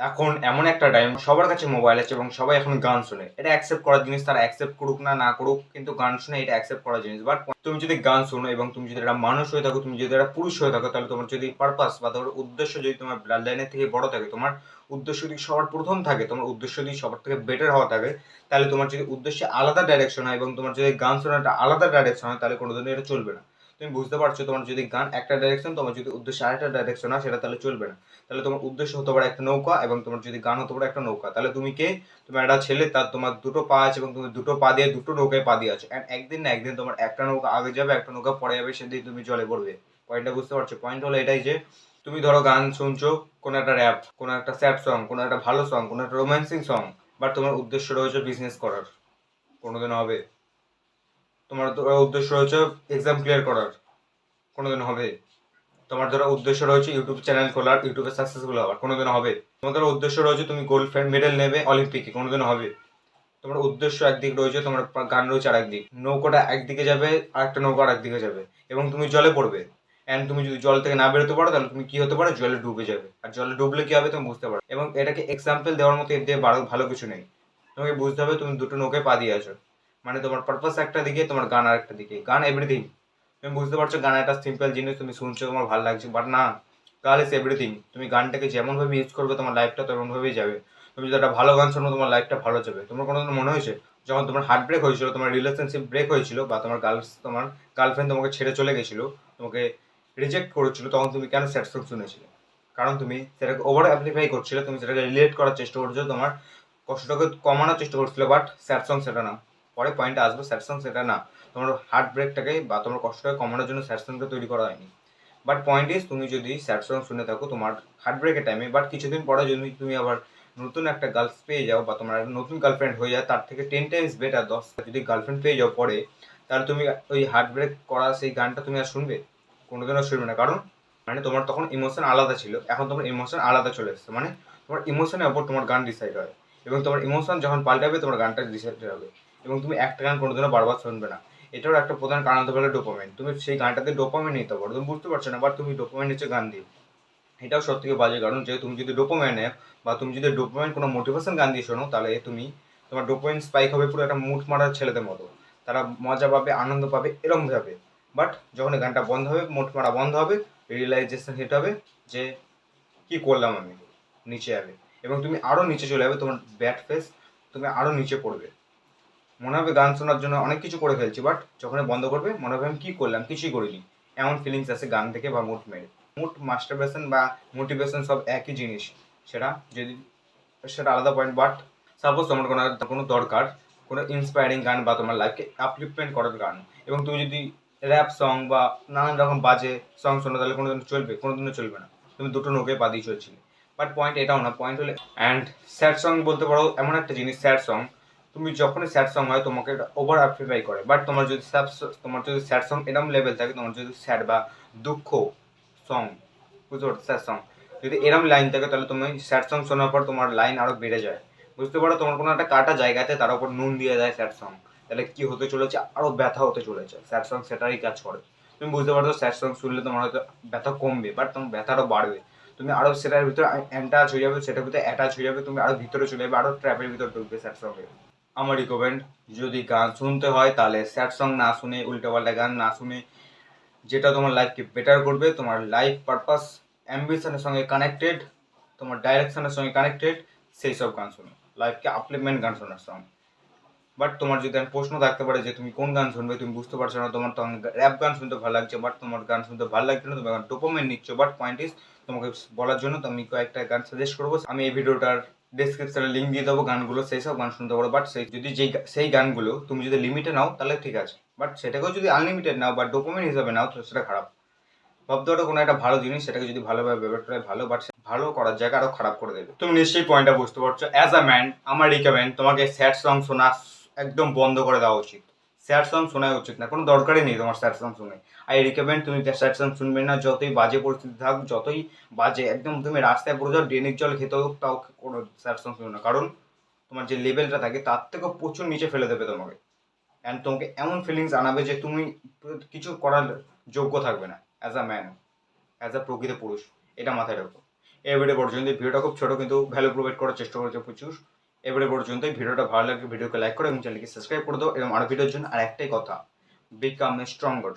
এখন এমন একটা টাইম সবার কাছে মোবাইল আছে এবং সবাই এখন গান শুনে। এটা অ্যাকসেপ্ট করার জিনিস, তারা অ্যাকসেপ্ট করুক না না করুক, কিন্তু গান শুনে এটা অ্যাকসেপ্ট করার জিনিস। বাট তুমি যদি গান শোনো এবং তুমি যদি একটা মানুষ হয়ে থাকো, তুমি যদি একটা পুরুষ হয়ে থাকো, তাহলে তোমার যদি পারপাস বা তোমার উদ্দেশ্য যদি তোমার ব্লাড লাইনের থেকে বড় থাকে, তোমার উদ্দেশ্য যদি সবার প্রথম থাকে, তোমার উদ্দেশ্য যদি সবার থেকে বেটার হওয়া থাকে, তাহলে তোমার যদি উদ্দেশ্যে আলাদা ডাইরেকশন হয় এবং তোমার যদি গান শোনাটা আলাদা ডাইরেকশন হয়, তাহলে কোনোদিনও এটা চলবে না। তুমি বুঝতে পারছ তোমার যদি গান একটা ডাইরেকশন তোমার যদি উদ্দেশ্য আরেকটা ডাইরেকশন হয়, সেটা তাহলে চলবে না। তাহলে তোমার উদ্দেশ্য হতে পারে একটা নৌকা এবং তোমার যদি গান হতে পারে একটা নৌকা। তাহলে তুমি কে? তোমার একটা ছেলে, তার তোমার দুটো পা আছে এবং তুমি দুটো পা দিয়ে দুটো নৌকায় পা দিয়ে আছো। একদিন না একদিন তোমার একটা নৌকা আগে যাবে, একটা নৌকা পরে যাবে সেদিন তুমি জলে পড়বে। পয়েন্টটা বুঝতে পারছ? পয়েন্ট হলো এটাই যে, তুমি ধরো গান শুনছো, কোনো একটা র্যাপ কোনো একটা স্যাড সং কোনো একটা ভালো সং কোনো একটা রোম্যান্সিং সং বাট তোমার উদ্দেশ্য রয়েছে বিজনেস করার। কোনোদিন হবে। তোমার উদ্দেশ্য রয়েছে এক্সাম ক্লিয়ার করার। কোনোদিন হবে। তোমার ধরো উদ্দেশ্য রয়েছে ইউটিউব চ্যানেল খোলার ইউটিউবে সাকসেসফুল হওয়ার। কোনোদিন হবে। তোমার ধরো উদ্দেশ্য রয়েছে তুমি গোল্ড মেডেল নেবে অলিম্পিকে কোনোদিন হবে। তোমার উদ্দেশ্য একদিক রয়েছে তোমার গান রয়েছে আরেকদিক। নৌকোটা একদিকে যাবে আর একটা নৌকা আরেকদিকে যাবে। এবং তুমি জলে পড়বে। অ্যান্ড তুমি যদি জল থেকে না বেরোতে পারো, তাহলে তুমি কি হতে পারো? জলে ডুবে যাবে। আর জলে ডুবলে কি হবে তুমি বুঝতে পারো। এবং এটাকে এক্সাম্পল দেওয়ার মতো এর দিয়ে ভালো কিছু নেই। তোমাকে বুঝতে হবে তুমি দুটো নৌকায় পা দিয়ে আছো। মানে তোমার পারপাস একটা দিকে, তোমার গান আর একটা দিকে। গান এভরিথিং তুমি বুঝতে পারছ, গান একটা সিম্পল জিনিস, তুমি শুনছো, তোমার ভালো লাগছে বাট না, গান ইজ এভরিথিং তুমি গানটাকে যেমনভাবে ইউজ করবে, তোমার লাইফটা তেমনভাবেই যাবে। তুমি যদি একটা ভালো গান শোনো, তোমার লাইফটা ভালো যাবে। তোমার কোনো মনে হয়েছে, যখন তোমার হার্ট ব্রেক হয়েছিল, তোমার রিলেশনশিপ ব্রেক হয়েছিল, বা তোমার গার্লস তোমার গার্লফ্রেন্ড তোমাকে ছেড়ে চলে গেছিল, তোমাকে রিজেক্ট করেছিল, তখন তুমি কেন স্যাড সং শুনেছিলে? কারণ তুমি সেটাকে ওভার অ্যাপ্লিফাই করছিলে, তুমি সেটাকে রিলেট করার চেষ্টা করছ, তোমার কষ্টটাকে কমানোর চেষ্টা করছিলে বাট স্যাড সং সেটা না। পরে পয়েন্টে আসবে স্যাড সং সেটা না। তোমার হার্ট ব্রেকটাকে বা তোমার কষ্টটাকে কমানোর জন্য স্যাড তৈরি করা হয়নি। বাট পয়েন্ট ইজ তুমি যদি স্যাড সং শুনে থাকো, তোমার হার্ট ব্রেকের টাইমে বাট কিছুদিন পরে যদি তুমি আবার নতুন একটা গার্লস পেয়ে যাও বা তোমার নতুন গার্লফ্রেন্ড হয়ে যায় তার থেকে টেন টাইমস বেটার দশ যদি গার্লফ্রেন্ড পেয়ে যাও পরে, তাহলে তুমি ওই হার্ট ব্রেক করা সেই গানটা তুমি আর শুনবে? কোনোদিনও শুনবে না। কারণ মানে তোমার তখন ইমোশন আলাদা ছিল। এখন তোমার ইমোশন আলাদা চলে এসছে। মানে তোমার ইমোশনের ওপর তোমার গান ডিসাইড হয়। এবং তোমার ইমোশন যখন পাল্টাবে, তোমার গানটা ডিসাইড হবে। এবং তুমি একটা গান কোনো দিনও বারবার শুনবে না। এটারও একটা প্রধান কারণ হতে পারে ডোপামিন তুমি সেই গানটাতে ডোপামিন নিতে পারো। তুমি বুঝতে পারছ না বাট তুমি ডোপামিন নিচ্ছে গান দিয়ে এটাও সব থেকে বাজে কারণ যে তুমি যদি ডোপামিন নেও বা তুমি যদি ডোপামিন কোনো মোটিভেশন গান দিয়ে শোনো, তাহলে তুমি তোমার ডোপামিন স্পাইক হবে পুরো একটা মুঠ মারার ছেলেদের মতো। তারা মজা পাবে, আনন্দ পাবে, এরম ভাবে। বাট যখন গানটা বন্ধ হবে মুঠ মারা বন্ধ হবে রিয়েলাইজেশন হিট হবে যে কি করলাম আমি? নিচে যাবে এবং তুমি আরও নিচে চলে যাবে, তোমার ব্যাড ফেস তুমি আরও নিচে পড়বে। মনে হবে গান শোনার জন্য অনেক কিছু করে ফেলছি বাট যখন বন্ধ করবে, মনে হবে আমি কী করলাম, কিছুই করিনি। এমন ফিলিংস আছে গান থেকে বা মুড মেরে। মুড মাস্টারবেশন বা মোটিভেশন সব একই জিনিস। সেটা যদি, সেটা আলাদা পয়েন্ট বাট সাপোজ তোমার কোনো কোনো দরকার, কোনো ইন্সপায়ারিং গান বা তোমার লাইফকে আপলিফমেন্ট করার গান। এবং তুমি যদি র্যাপ সং বা নানান রকম বাজে সং শোনো, তাহলে কোনো কোনোদিন চলবে, কোনোদিনও চলবে না। তুমি দুটো নোকে পা দিয়ে চলছিলে। বাট পয়েন্ট এটাও না পয়েন্ট হলে অ্যান্ড স্যাড সং বলতে পারো, এমন একটা জিনিস স্যাড সং তুমি যখনই স্যাড সং হয়, তোমাকে ওভার অ্যাপ্লিফাই করে। বাট তোমার যদি স্যাড তোমার যদি স্যাড সং এরকম লেভেল থাকে, তোমার যদি স্যাড বা দুঃখ সং বুঝতে পারছ? স্যাড সং যদি এরম লাইন থাকে, তাহলে তুমি স্যাড সং শোনার পর তোমার লাইন আরও বেড়ে যায়। বুঝতে পারো? তোমার কোনো একটা কাটা জায়গাতে তার উপর নুন দিয়ে দেয় স্যাড সং তাহলে কি হতে চলেছে? আরও ব্যথা হতে চলেছে। স্যাড সং সেটারই কাজ করে। তুমি বুঝতে পারছ? স্যাড সং শুনলে তোমার হয়তো ব্যথা কমবে বাট তোমার ব্যথা আরও বাড়বে। তুমি আরও সেটার ভিতরে অ্যাটাচ হয়ে যাবে, সেটার ভিতরে অ্যাটাচ হয়ে যাবে, তুমি আরও ভিতরে চলে যাবে আরও ট্র্যাপের ভিতরে ঢুকবে স্যাড সঙ্গে আমার রিকমেন্ড যদি গান শুনতে হয়, তাহলে স্যাড সং না শুনে উল্টোপাল্টা গান না শুনে, যেটা তোমার লাইফকে বেটার করবে, তোমার লাইফ পারপাস অ্যাম্বিশনের সঙ্গে কানেক্টেড তোমার ডাইরেকশনের সঙ্গে কানেক্টেড সেই সব গান শোনো। লাইফকে আপলিমেন্ট গান শোনার সঙ্গ বাট তোমার যদি আমি প্রশ্ন থাকতে পারে যে তুমি কোন গান শুনবে, তুমি বুঝতে পারছ না, তোমার তখন র্যাপ গান শুনতে ভালো লাগছে বাট তোমার গান শুনতে ভালো লাগছে না, তুমি এখন ডোপামেন্ট নিচ্ছ। বাট পয়েন্ট ইজ তোমাকে বলার জন্য আমি কয়েকটা গান সাজেস্ট করব। আমি এই ভিডিওটার ডিসক্রিপশনে লিঙ্ক দিয়ে দেবো গানগুলো, সেই সব গান শুনতে পারো। বাট সেই, যদি যেই সেই গানগুলো তুমি যদি লিমিটে নাও, তাহলে ঠিক আছে। বাট সেটাকেও যদি আনলিমিটেড নাও বা ডকুমেন্ট হিসাবে নাও তো সেটা খারাপ। ভাবতে পারো কোনো একটা ভালো জিনিস, সেটাকে যদি ভালোভাবে ব্যবহার করে ভালো বাট ভালো করার জায়গা আরও খারাপ করে দেবে। তুমি নিশ্চয়ই পয়েন্টটা বুঝতে পারছ। অ্যাজ আ ম্যান আমার রিকমেন্ড তোমাকে স্যাড সং শোনা একদম বন্ধ করে দেওয়া উচিত। স্যাড সং শোনা উচিত না, কোনো দরকারই নেই তোমার স্যাড সং শুনে। আই রিকমেন্ড তুমি স্যাড সং শুনবে না, যতই বাজে পরিস্থিতি থাক, যতই বাজে, একদম তুমি রাস্তায় পড়ে যাও, ড্রেনের জল খেতে হোক, তাও কোনো স্যাড সং শুনো না। কারণ তোমার যে লেভেলটা থাকে, তার থেকেও প্রচুর নিচে ফেলে দেবে তোমাকে। অ্যান্ড তোমাকে এমন ফিলিংস আনাবে যে তুমি কিছু করার যোগ্য থাকবে না as a man as a প্রকৃত পুরুষ। এটা মাথায় রাখো। এবারে পর্যন্ত, ভিডিওটা খুব ছোট, কিন্তু ভ্যালু প্রোভাইড করার চেষ্টা করেছে প্রচুর। এবারে পর্যন্ত এই ভিডিওটা ভালো লাগলে ভিডিওকে লাইক করো এবং চ্যানেলকে সাবস্ক্রাইব করে দাও। এবং আরও ভিডিওর জন্য আর একটাই কথা বিকাম স্ট্রঙ্গার